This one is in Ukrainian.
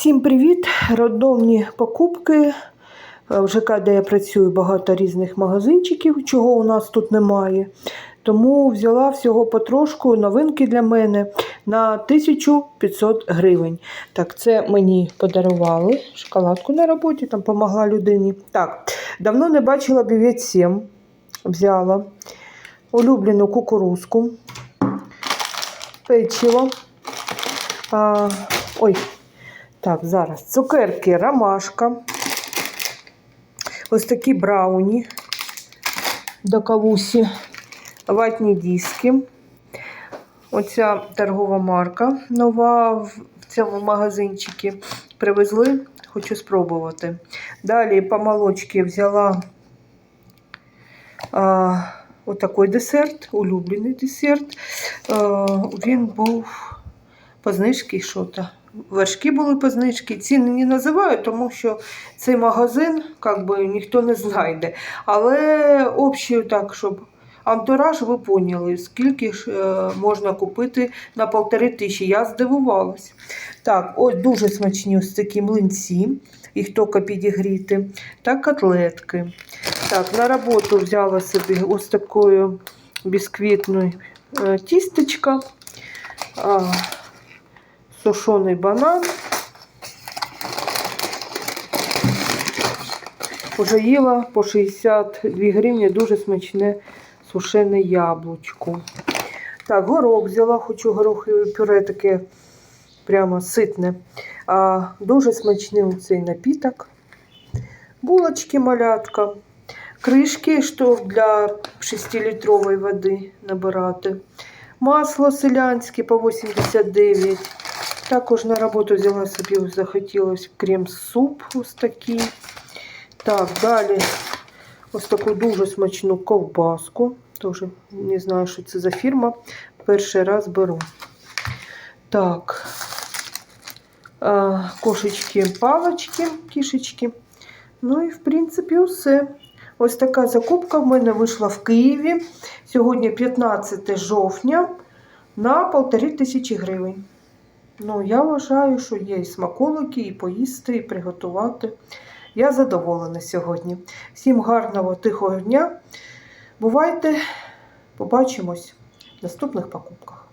Всім привіт! Родомні покупки. В ЖК, де я працюю, багато різних магазинчиків, чого у нас тут немає. Тому взяла всього потрошку новинки для мене на 1500 гривень. Так, це мені подарували шоколадку на роботі, там допомогла людині. Так, давно не бачила бівець 7. Взяла улюблену кукурузку, печиво. А, ой, так, зараз цукерки ромашка. Ось такі брауні до кавусі, ватні диски. Оця торгова марка нова в цьому магазинчику. Привезли, хочу спробувати. Далі по молочці взяла а, отакий десерт, улюблений десерт. А, він був по знижці що-то. Вершки були по знижці. Ціни не називаю, тому що цей магазин как би, ніхто не знайде. Але общий так, щоб антураж, ви поняли, скільки ж е, можна купити на полтори тисячі. Я здивувалась. Так, ось дуже смачні ось такі млинці, їх тільки підігріти. Та котлетки. Так, на роботу взяла собі ось такою бісквітною е, тістечка. Сушений банан. Уже їла по 62 гривні, дуже смачне сушене яблучко. Так, горох взяла, хочу горохове пюре таке прямо ситне. А, дуже смачний цей напіток. Булочки малятка. Кришки, що для 6-літрової води набирати. Масло селянське по 89. Також на роботу взяла собі, захотілося крем-суп ось такий. Так, далі ось таку дуже смачну ковбаску. Теж не знаю, що це за фірма. Перший раз беру. Так, кошечки, палочки, кішечки. Ну і, в принципі, все. Ось така закупка в мене вийшла в Києві. Сьогодні 15 жовтня на полтори тисячі гривень. Ну, я вважаю, що є і смаколики, і поїсти, і приготувати. Я задоволена сьогодні. Всім гарного тихого дня. Бувайте, побачимось в наступних покупках.